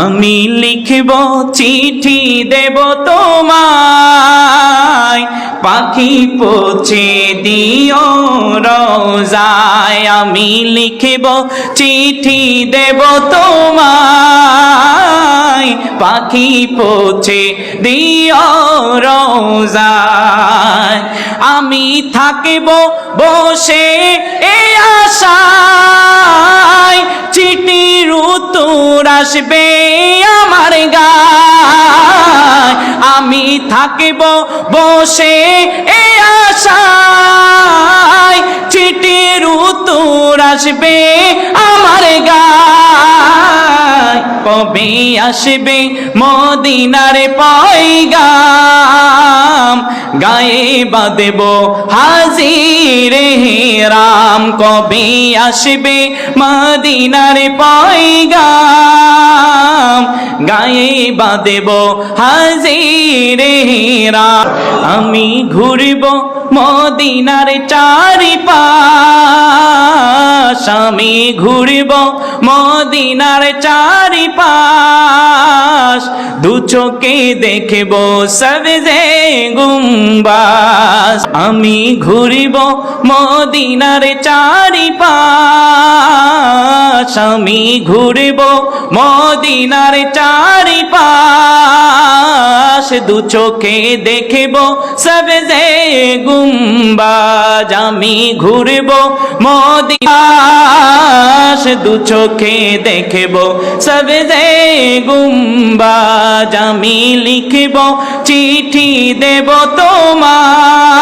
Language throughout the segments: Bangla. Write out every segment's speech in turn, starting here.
আমি লিখব চিঠি দেব তোমায়। পাখি পৌঁছে দিও রোজায়। আমি লিখব চিঠি দেব তোমায়। পাখি পৌঁছে দিও রোজায়। আমি থাকিব বসে এ আশায়। চিঠির উত্তর আসবে আমার গায়। আমি থাকিব বসে এ আশায়। চিঠির উত্তর আসবে আমার গায়। কবে আসবে মদিনার পয়গাম গায়ে বা দেব, হাজির রাম, কবে আসবে মদিনার পাইগাম গায়ে দেব, হাজির রাম, আমি ঘুরব মদিনার চারি পাশ আমি ঘুরব মদিনার চারি পাশ দু চোখে দেখব সবজে গুম্বাস আমি ঘুরব মদিনার চারি পাশ আমি ঘুরব মদিনার চারি পাশ দু চোখে দেখব সবজে গুম্বাজ। আমি ঘুরব মদিনাশ দু চোখে দেখব সবজে গুম্বাজ। আমি লিখব চিঠি দেব তোমায়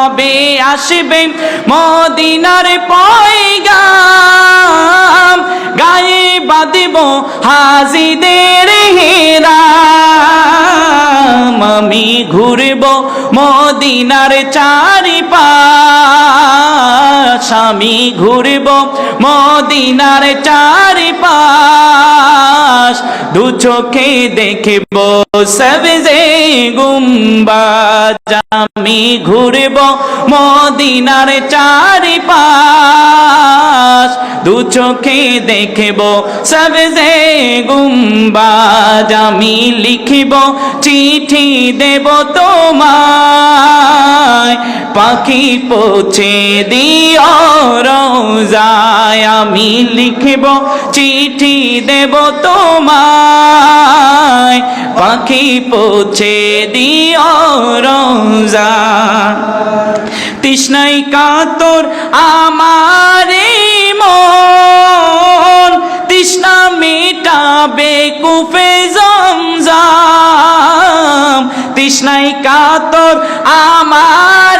কবে আসবে মদিনার পয়গাম? গায়ে বাঁধব হাজিদের হেরাম। আমি ঘুরব মদিনার চারি পাশ আমি ঘুরব মদিনার চারি পাশ দু চোখে দেখব সবজে গুম্বাজ। আমি ঘুরব মদিনার চারি পাশ দু চোখে দেখব সবজে গুম্বাজ। আমি লিখিব চিঠি দেব তোমায় পাখি পৌঁছে দিও, রোজায় আমি লিখিব, চিঠি দেব তোমায়। পাখি পৌঁছে দিও, রোজায়। তৃষ্ণাই কাতর আমারে মন। তৃষ্ণা মেটাবে কুফে জমজাম। তৃষ্ণাই কাতর আমারে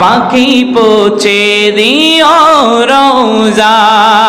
পাখি পৌঁছে দিও রোজায়।